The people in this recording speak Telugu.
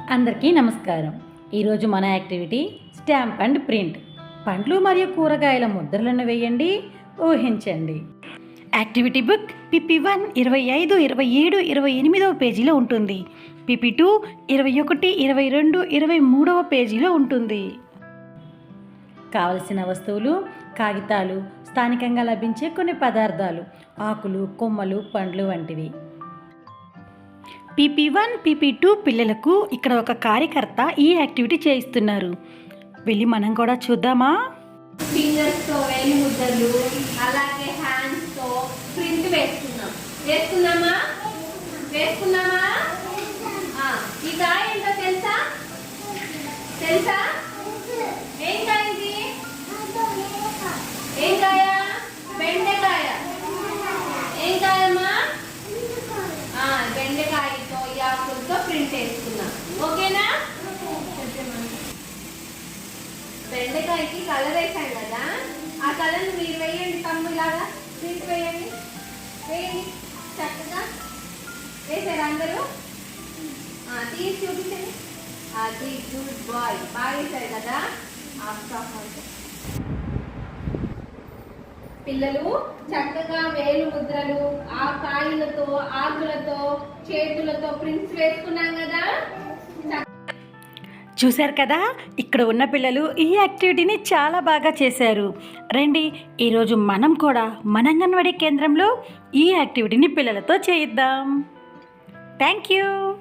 అందరికీ నమస్కారం. ఈరోజు మన యాక్టివిటీ స్టాంప్ అండ్ ప్రింట్. పండ్లు మరియు కూరగాయల ముద్రలను వేయండి ఊహించండి. యాక్టివిటీ బుక్ పిపి వన్ ఇరవై ఐదు ఇరవై ఏడు ఇరవై ఎనిమిదవ పేజీలో ఉంటుంది. పిపి టూ ఇరవై ఒకటి ఇరవై రెండు ఇరవై మూడవ పేజీలో ఉంటుంది. కావలసిన వస్తువులు కాగితాలు స్థానికంగా లభించే కొన్ని పదార్థాలు ఆకులు కొమ్మలు పండ్లు వంటివి. పీపీ వన్ పీపీ టూ పిల్లలకు ఇక్కడ ఒక కార్యకర్త ఈ యాక్టివిటీ చేయిస్తున్నారు. వెళ్ళి మనం కూడా చూద్దామా? ఫింగర్స్ ముద్దలు అలాగే ప్రింట్ ఆకులతో ప్రింట్ వేసుకున్నా ఓకేనా? బెండకాయకి కలర్ వేసాం కదా ఆ కలర్ మీరు వేయండి తమ్ములాగా ప్రింట్ వేయండి. వేయండి. చక్కగా. వేసారు అందరూ? తీసి చూపించండి. అది గుడ్ బాయ్ బాగా వేసారు కదా. ఆఫ్ స్టాప్ అవుతుంది. పిల్లలు చక్కగా వేలు ముద్రలు ఆ కాయలతో ఆకులతో చేతులతో ప్రింట్స్ వేసుకున్నాం కదా. చూశారు కదా? ఇక్కడ ఉన్న పిల్లలు ఈ యాక్టివిటీని చాలా బాగా చేశారు. రండి ఈరోజు మనం కూడా మన అంగన్వాడీ కేంద్రంలో ఈ యాక్టివిటీని పిల్లలతో చేయిద్దాం. Thank you.